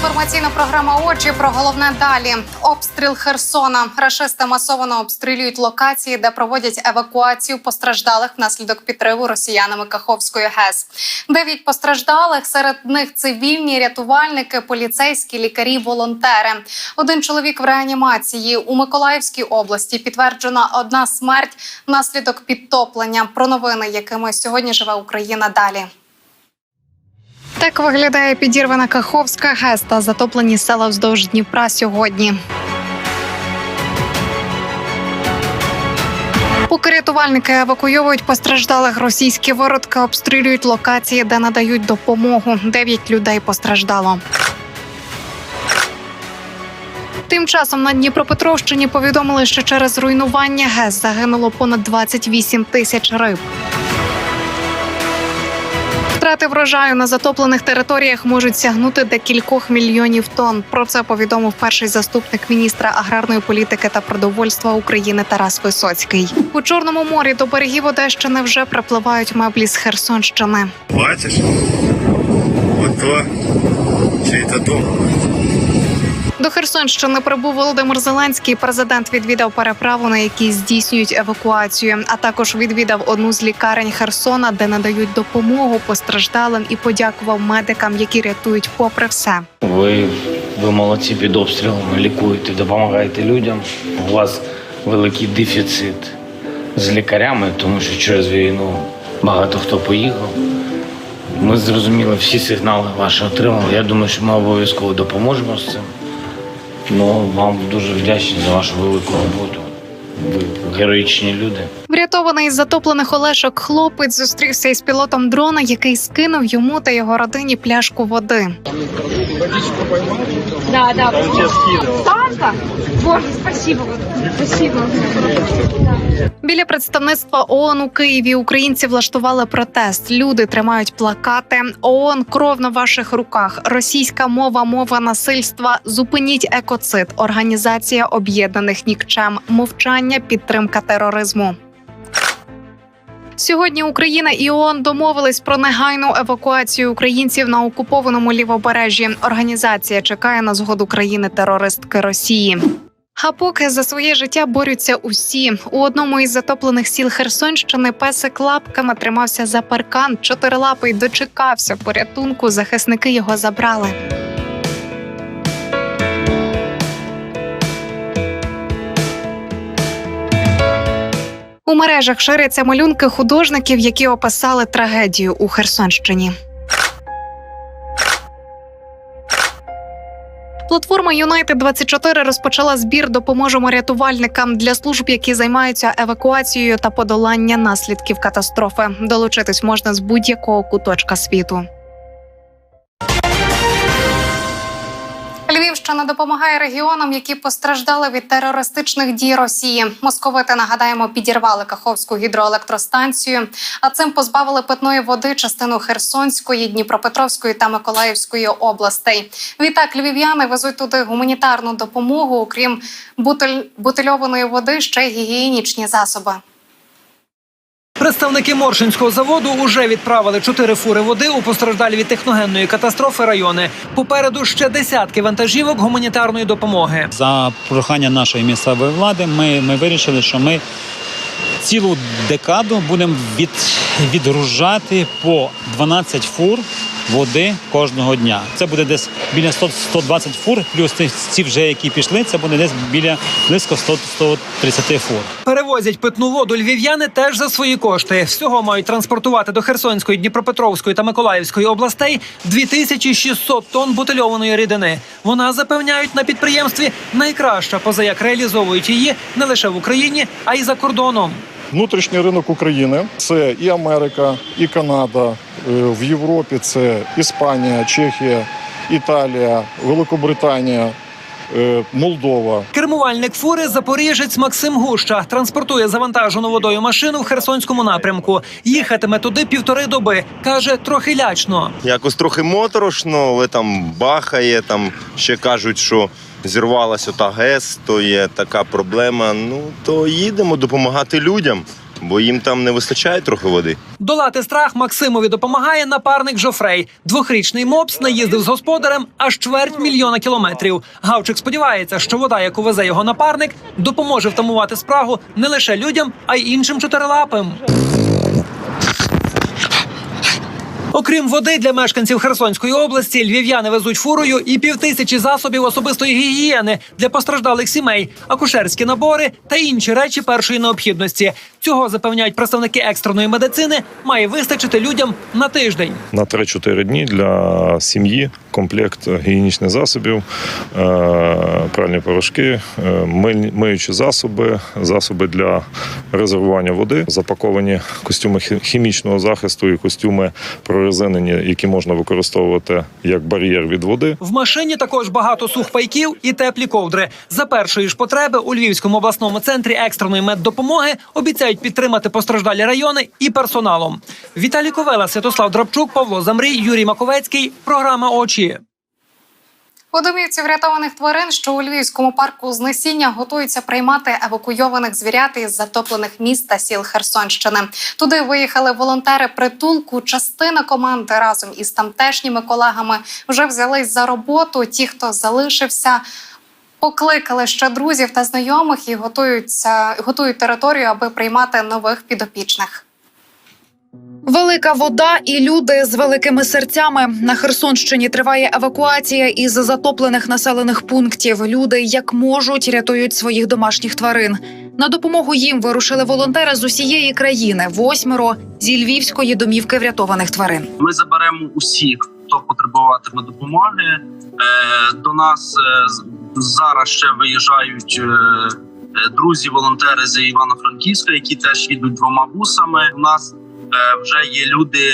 інформаційна програма Очі про головне далі. Обстріл Херсона. Рашисти масово обстрілюють локації, де проводять евакуацію постраждалих внаслідок підриву росіянами Каховської ГЕС. Дев'ять постраждалих серед них цивільні рятувальники, поліцейські, лікарі, волонтери. Один чоловік в реанімації у Миколаївській області підтверджена одна смерть внаслідок підтоплення. Про новини, якими сьогодні живе Україна. Далі. Так виглядає підірвана Каховська ГЕС та затоплені села вздовж Дніпра сьогодні. Поки рятувальники евакуйовують постраждалих, російські виродки обстрілюють локації, де надають допомогу. Дев'ять людей постраждало. Тим часом на Дніпропетровщині повідомили, що через руйнування ГЕС загинуло понад 28 тисяч риб. Втрати врожаю на затоплених територіях можуть сягнути декількох мільйонів тонн. Про це повідомив перший заступник міністра аграрної політики та продовольства України Тарас Висоцький. У чорному морі до берегів Одещини вже припливають меблі з Херсонщини. Бачиш? Ото чий-то дом. До Херсонщини прибув Володимир Зеленський. Президент відвідав переправу, на якій здійснюють евакуацію. А також відвідав одну з лікарень Херсона, де надають допомогу постраждалим і подякував медикам, які рятують попри все. Ви, ви молодці під обстрілами, лікуєте, допомагаєте людям. У вас великий дефіцит з лікарями, тому що через війну багато хто поїхав. Ми зрозуміли всі сигнали ваші отримали. Я думаю, що ми обов'язково допоможемо з цим. Ну, вам дуже вдячні за вашу велику роботу. Ви героїчні люди. Врятований із затоплених Олешок хлопець зустрівся із пілотом дрона, який скинув йому та його родині пляшку води. Да, да. Танка? Боже, спасибо. Спасибо. Біля представництва ООН у Києві українці влаштували протест. Люди тримають плакати. ООН кров на ваших руках. Російська мова, мова насильства. Зупиніть екоцид. Організація Об'єднаних Нікчем. Мовчання, підтримка тероризму. Сьогодні Україна і ООН домовились про негайну евакуацію українців на окупованому лівобережжі. Організація чекає на згоду країни-терористки Росії. А поки за своє життя борються усі. У одному із затоплених сіл Херсонщини песик лапками тримався за паркан. Чотирилапий дочекався порятунку. Захисники його забрали. У мережах ширяться малюнки художників, які описали трагедію у Херсонщині. Платформа Юнайтед 24 розпочала збір Допоможемо рятувальникам для служб, які займаються евакуацією та подолання наслідків катастрофи. Долучитись можна з будь-якого куточка світу. Львівщина допомагає регіонам, які постраждали від терористичних дій Росії. Московити нагадаємо підірвали Каховську гідроелектростанцію, а цим позбавили питної води частину Херсонської, Дніпропетровської та Миколаївської областей. Відтак львів'яни везуть туди гуманітарну допомогу, окрім бутиль... бутильованої води, ще й гігієнічні засоби. Представники Моршинського заводу уже відправили чотири фури води у постраждалі від техногенної катастрофи райони. Попереду ще десятки вантажівок гуманітарної допомоги. За прохання нашої місцевої влади ми, ми вирішили, що ми цілу декаду будемо від, відгружати по 12 фур води кожного дня. Це буде десь біля 100 120 фур, плюс ці- вже, які пішли, це буде десь біля близько 100 130 фур. Перевозять питну воду львів'яни теж за свої кошти. Всього мають транспортувати до Херсонської, Дніпропетровської та Миколаївської областей 2600 тонн бутильованої рідини. Вона запевняють на підприємстві найкраща, поза як реалізовують її не лише в Україні, а й за кордоном. Внутрішній ринок України це і Америка, і Канада. Е, В Європі це Іспанія, Чехія, Італія, Великобританія, е, Молдова. Кермувальник фури запоріжець Максим Гуща транспортує завантажену водою машину в Херсонському напрямку. Їхатиме туди півтори доби. каже, трохи лячно. Якось трохи моторошно, але там бахає, там ще кажуть, що зірвалася та ГЕС, то є така проблема. Ну то їдемо допомагати людям. бо їм там не вистачає трохи води. Долати страх Максимові допомагає напарник Жофрей. Двохрічний мопс наїздив з господарем аж чверть мільйона кілометрів. Гавчик сподівається, що вода, яку везе його напарник, допоможе втамувати спрагу не лише людям, а й іншим чотирилапим. Окрім води для мешканців Херсонської області, львів'яни везуть фурою і півтисячі засобів особистої гігієни для постраждалих сімей, акушерські набори та інші речі першої необхідності. Цього запевняють представники екстреної медицини. Має вистачити людям на тиждень. на 3-4 дні для сім'ї комплект гігієнічних засобів, е, пральні порошки, е, миючі засоби, засоби для резервування води, запаковані костюми хімічного захисту і костюми прорезинені, які можна використовувати як бар'єр від води. В машині також багато сухпайків і теплі ковдри. За першої ж потреби у Львівському обласному центрі екстреної меддопомоги обіцяють підтримати постраждалі райони і персоналом. Віталій Ковела, Святослав Драбчук, Павло Замрій, Юрій Маковецький. Програма очі. У домівці врятованих тварин, що у Львівському парку знесіння готуються приймати евакуйованих звірят із затоплених міст та сіл Херсонщини. Туди виїхали волонтери притулку. Частина команди разом із тамтешніми колегами вже взялись за роботу. Ті, хто залишився. Покликали ще друзів та знайомих і готуються готують територію, аби приймати нових підопічних. Велика вода і люди з великими серцями на Херсонщині триває евакуація із затоплених населених пунктів. Люди як можуть рятують своїх домашніх тварин. На допомогу їм вирушили волонтери з усієї країни. Восьмеро зі львівської домівки врятованих тварин. Ми заберемо усіх, хто потребуватиме допомоги. Е, До нас е, зараз ще виїжджають е, е, друзі-волонтери з Івано-Франківська, які теж їдуть двома бусами. У нас вже є люди,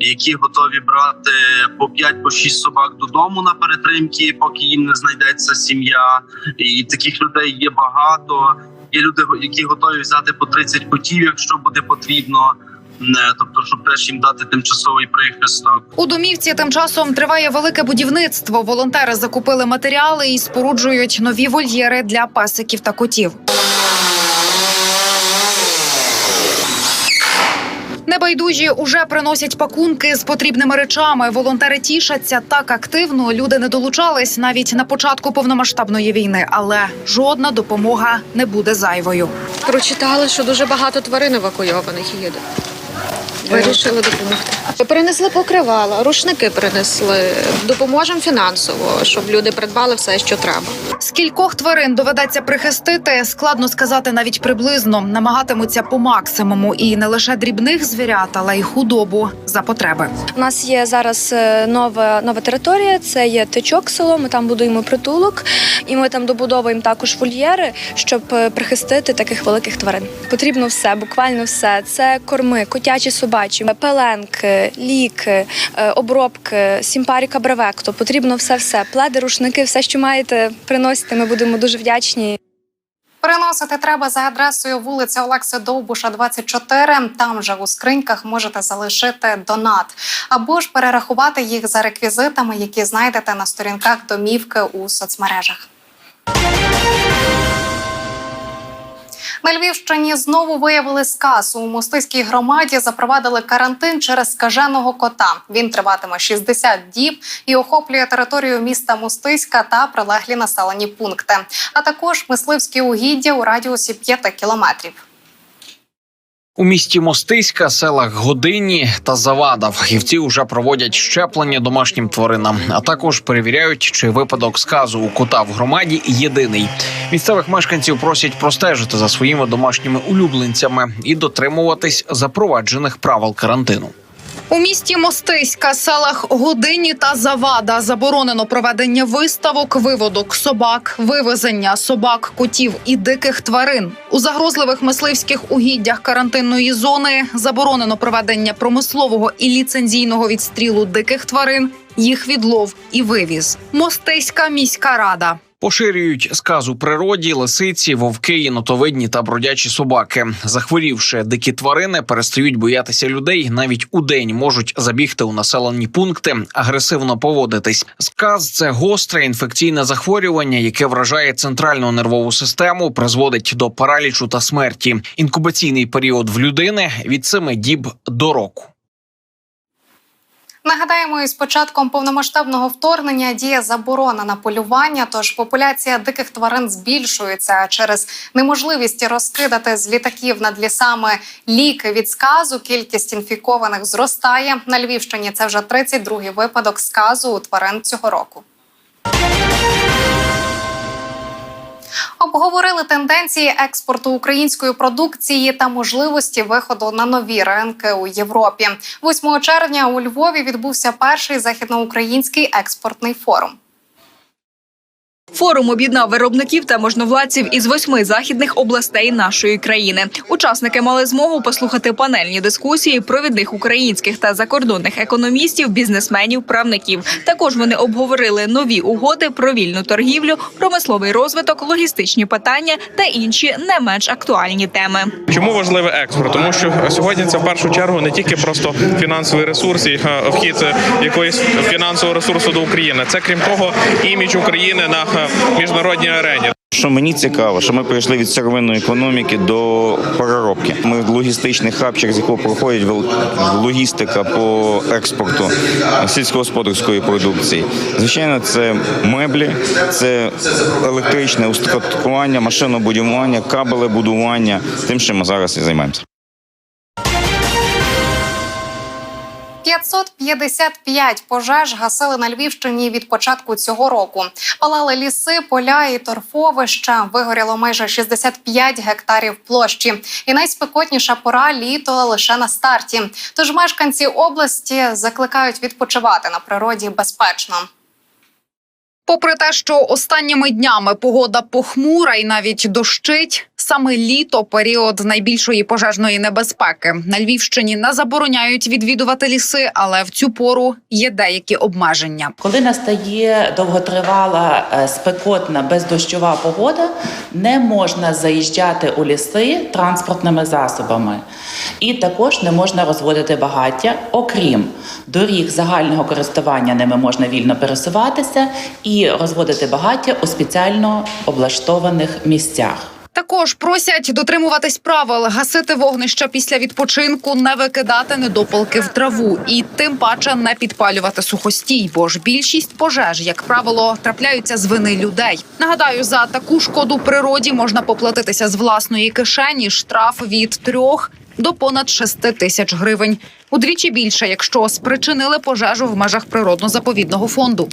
які готові брати по 5 по 6 собак додому на перетримки, поки їм не знайдеться сім'я. І таких людей є багато. Є люди, які готові взяти по 30 котів, якщо буде потрібно. Е, Тобто, щоб теж їм дати тимчасовий прихисток. У домівці тим часом триває велике будівництво. Волонтери закупили матеріали і споруджують нові вольєри для пасиків та котів. Небайдужі уже приносять пакунки з потрібними речами. Волонтери тішаться так активно. Люди не долучались навіть на початку повномасштабної війни, але жодна допомога не буде зайвою. Прочитали, що дуже багато тварин евакуйованих їде. Вирішили допомогти. Принесли покривала, рушники принесли. Допоможемо фінансово, щоб люди придбали все, що треба. Скількох тварин доведеться прихистити, складно сказати навіть приблизно. Намагатимуться по максимуму і не лише дрібних звірят, але й худобу за потреби. У нас є зараз е, нова нова територія. Це є тичок село. Ми там будуємо притулок, і ми там добудовуємо також вольєри, щоб е, прихистити таких великих тварин. Потрібно все, буквально все. Це корми, котячі, собачі, пеленки, ліки, е, обробки, сімпаріка бревекто. Потрібно все, все пледи, рушники, все, що маєте, приносите. Ми будемо дуже вдячні. Переносити треба за адресою вулиця Олекси Довбуша, 24. Там же у скриньках можете залишити донат або ж перерахувати їх за реквізитами, які знайдете на сторінках домівки у соцмережах. На Львівщині знову виявили сказ. У мостиській громаді запровадили карантин через скаженого кота. Він триватиме 60 діб і охоплює територію міста Мостиська та прилеглі населені пункти, а також мисливські угіддя у радіусі 5 кілометрів. У місті Мостиська, селах Годині та Завада фахівці вже проводять щеплення домашнім тваринам, а також перевіряють, чи випадок сказу у кота в громаді єдиний. Місцевих мешканців просять простежити за своїми домашніми улюбленцями і дотримуватись запроваджених правил карантину. У місті Мостиська, селах Годині та Завада заборонено проведення виставок, виводок собак, вивезення собак, котів і диких тварин. У загрозливих мисливських угіддях карантинної зони заборонено проведення промислового і ліцензійного відстрілу диких тварин, їх відлов і вивіз. Мостиська міська рада. Поширюють сказу природі, лисиці, вовки, єнотовидні та бродячі собаки. Захворівши дикі тварини, перестають боятися людей. Навіть у день можуть забігти у населені пункти, агресивно поводитись. Сказ це гостре інфекційне захворювання, яке вражає центральну нервову систему, призводить до паралічу та смерті. Інкубаційний період в людини від 7 діб до року. Нагадаємо, із початком повномасштабного вторгнення діє заборона на полювання, тож популяція диких тварин збільшується через неможливість розкидати з літаків над лісами ліки від сказу. Кількість інфікованих зростає на Львівщині. Це вже 32-й випадок сказу у тварин цього року. Обговорили тенденції експорту української продукції та можливості виходу на нові ринки у Європі. 8 червня у Львові відбувся перший західноукраїнський експортний форум. Форум об'єднав виробників та можновладців із восьми західних областей нашої країни. Учасники мали змогу послухати панельні дискусії провідних українських та закордонних економістів, бізнесменів, правників. Також вони обговорили нові угоди про вільну торгівлю, промисловий розвиток, логістичні питання та інші не менш актуальні теми. Чому важливий експорт? Тому що сьогодні це в першу чергу не тільки просто фінансовий ресурс і е, вхід якоїсь фінансового ресурсу до України. Це крім того, імідж України на е, міжнародній арені. Що мені цікаво, що ми прийшли від сировинної економіки до переробки. Ми логістичний хаб, через якого проходить логістика по експорту сільськогосподарської продукції. Звичайно, це меблі, це електричне устаткування, машинобудування, кабелебудування. Тим, що ми зараз і займаємося. 555 пожеж гасили на Львівщині від початку цього року. Палали ліси, поля і торфовища. Вигоріло майже 65 гектарів площі. І найспекотніша пора літо лише на старті. Тож мешканці області закликають відпочивати на природі безпечно. Попри те, що останніми днями погода похмура і навіть дощить, саме літо період найбільшої пожежної небезпеки. На Львівщині не забороняють відвідувати ліси, але в цю пору є деякі обмеження. Коли настає довготривала е, спекотна бездощова погода, не можна заїжджати у ліси транспортними засобами, і також не можна розводити багаття, окрім доріг загального користування ними можна вільно пересуватися і розводити багаття у спеціально облаштованих місцях. Також просять дотримуватись правил, гасити вогнища після відпочинку, не викидати недопалки в траву і тим паче не підпалювати сухостій, бо ж більшість пожеж, як правило, трапляються з вини людей. Нагадаю, за таку шкоду природі можна поплатитися з власної кишені штраф від трьох до понад шести тисяч гривень. Удвічі більше, якщо спричинили пожежу в межах природно-заповідного фонду.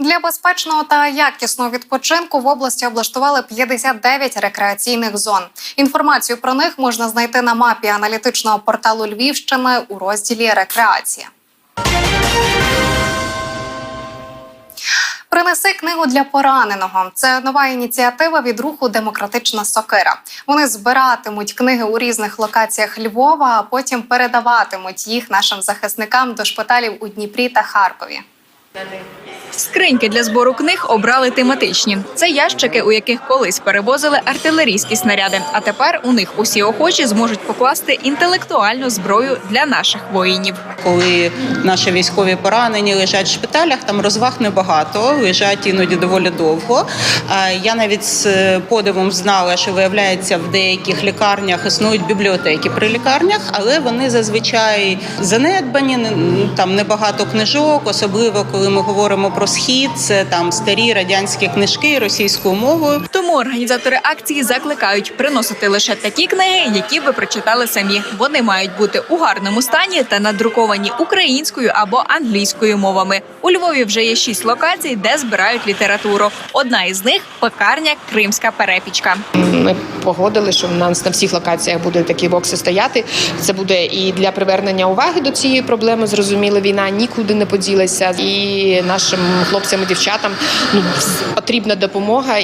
Для безпечного та якісного відпочинку в області облаштували 59 рекреаційних зон. Інформацію про них можна знайти на мапі аналітичного порталу Львівщини у розділі Рекреація. Принеси книгу для пораненого. Це нова ініціатива від руху Демократична сокира. Вони збиратимуть книги у різних локаціях Львова, а потім передаватимуть їх нашим захисникам до шпиталів у Дніпрі та Харкові. Скриньки для збору книг обрали тематичні. Це ящики, у яких колись перевозили артилерійські снаряди. А тепер у них усі охочі зможуть покласти інтелектуальну зброю для наших воїнів. Коли наші військові поранені лежать в шпиталях, там розваг небагато, лежать іноді доволі довго. Я навіть з подивом знала, що виявляється в деяких лікарнях існують бібліотеки при лікарнях, але вони зазвичай занедбані, не- там небагато книжок, особливо коли ми говоримо про схід, це там старі радянські книжки російською мовою. Тому організатори акції закликають приносити лише такі книги, які ви прочитали самі. Вони мають бути у гарному стані та надруковані українською або англійською мовами. У Львові вже є шість локацій, де збирають літературу. Одна із них пекарня Кримська перепічка. Ми погодили, що в нас на всіх локаціях будуть такі бокси стояти. Це буде і для привернення уваги до цієї проблеми. Зрозуміло, війна нікуди не поділася, і нашим хлопцям і дівчатам ну, потрібна допомога.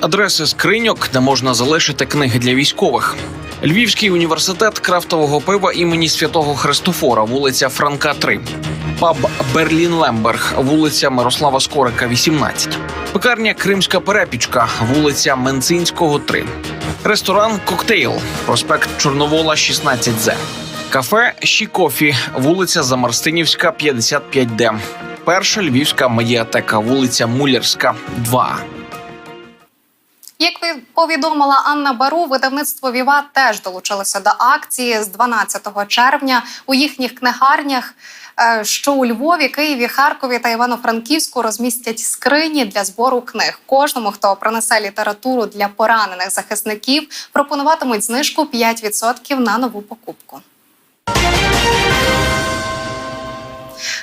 Адреси скриньок, де можна залишити книги для військових. Львівський університет крафтового пива імені Святого Христофора, вулиця Франка, 3. Паб Берлін Лемберг, вулиця Мирослава Скорика, 18. Пекарня Кримська перепічка, вулиця Менцинського, 3. Ресторан Коктейл, проспект Чорновола, 16З. Кафе Щікофі, вулиця Замарстинівська, 55Д. Перша львівська медіатека, вулиця Мулярська, 2. Як повідомила Анна Бару, видавництво Віва теж долучилося до акції з 12 червня у їхніх книгарнях. е, Що у Львові, Києві, Харкові та Івано-Франківську розмістять скрині для збору книг. Кожному, хто принесе літературу для поранених захисників, пропонуватимуть знижку 5% на нову покупку.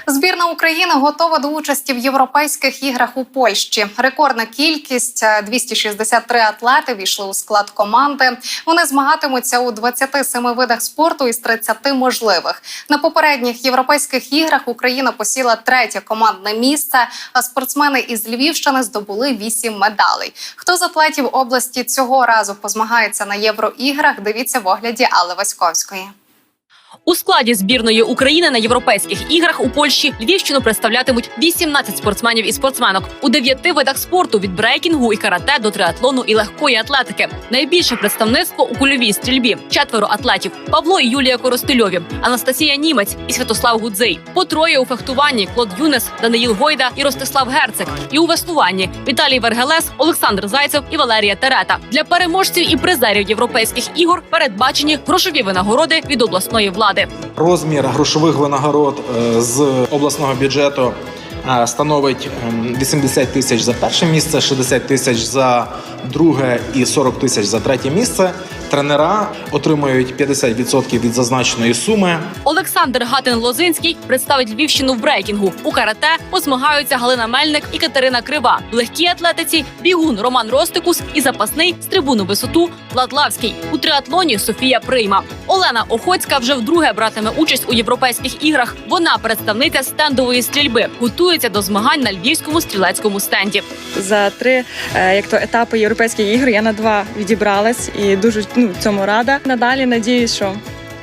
Збірна України готова до участі в європейських іграх у Польщі. Рекордна кількість е, 263 атлети війшли у склад команди. Вони змагатимуться у 27 видах спорту із 30 можливих. На попередніх європейських іграх Україна посіла третє командне місце. А спортсмени із Львівщини здобули 8 медалей. Хто з атлетів області цього разу позмагається на євроіграх? Дивіться в огляді Алли Васьковської. У складі збірної України на європейських іграх у Польщі Львівщину представлятимуть 18 спортсменів і спортсменок у дев'яти видах спорту від брейкінгу і карате до триатлону і легкої атлетики. Найбільше представництво у кульовій стрільбі четверо атлетів: Павло і Юлія Коростильові, Анастасія Німець і Святослав Гудзей. По троє у фехтуванні Клод Юнес, Даниїл Гойда і Ростислав Герцик. І у веслуванні Віталій Вергелес, Олександр Зайцев і Валерія Терета. Для переможців і призерів європейських ігор передбачені грошові винагороди від обласної влади. Розмір грошових винагород е, з обласного бюджету е, становить ем, 80 тисяч за перше місце, 60 тисяч за друге і 40 тисяч за третє місце. Тренера отримують 50% від зазначеної суми. Олександр Гатин Лозинський представить Львівщину в брейкінгу. У карате позмагаються Галина Мельник і Катерина Крива. В легкій атлетиці бігун Роман Ростикус і запасний з трибуну висоту Влад Лавський. У триатлоні Софія Прийма. Олена Охоцька вже вдруге братиме участь у європейських іграх. Вона представниця стендової стрільби. Готується до змагань на львівському стрілецькому стенді. за три е, як то етапи європейських ігор. Я на два відібралась і дуже ну цьому рада. Надалі надіюсь, що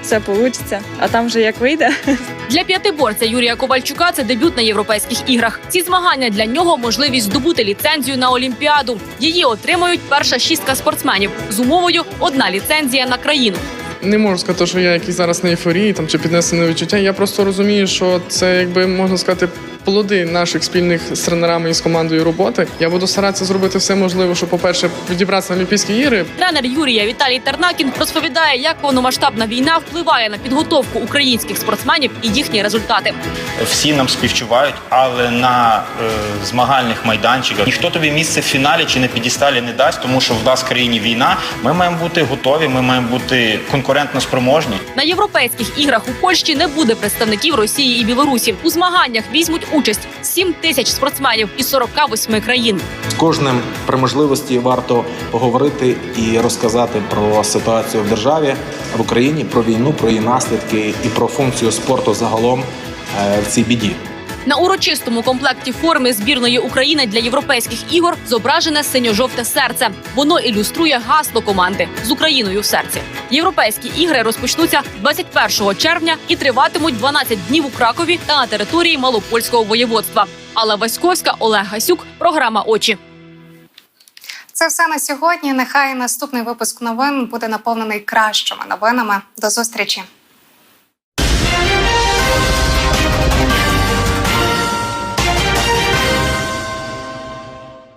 все вийде, а там вже як вийде. Для п'ятиборця Юрія Ковальчука це дебют на європейських іграх. Ці змагання для нього можливість здобути ліцензію на Олімпіаду. Її отримають перша шістка спортсменів з умовою одна ліцензія на країну. Не можу сказати, що я якийсь зараз на ейфорії там чи піднесене відчуття. Я просто розумію, що це якби можна сказати плоди наших спільних з тренерами і з командою роботи. Я буду старатися зробити все можливе, щоб, по-перше, відібратися на Олімпійські ігри. Тренер Юрія Віталій Тернакін розповідає, як повномасштабна війна впливає на підготовку українських спортсменів і їхні результати. всі нам співчувають, але на е, змагальних майданчиках ніхто тобі місце в фіналі чи на підісталі не дасть, тому що в нас в країні війна. Ми маємо бути готові, ми маємо бути конкурентно спроможні. На європейських іграх у Польщі не буде представників Росії і Білорусі. У змаганнях візьмуть участь 7 тисяч спортсменів із 48 країн. З кожним при можливості варто поговорити і розказати про ситуацію в державі в Україні, про війну, про її наслідки і про функцію спорту загалом е, в цій біді. На урочистому комплекті форми збірної України для європейських ігор зображене синьо-жовте серце. Воно ілюструє гасло команди з Україною в серці. Європейські ігри розпочнуться 21 червня і триватимуть 12 днів у Кракові та на території Малопольського воєводства. Алла Васьковська, Олег Гасюк, програма Очі. Це все на сьогодні. Нехай наступний випуск новин буде наповнений кращими новинами. До зустрічі.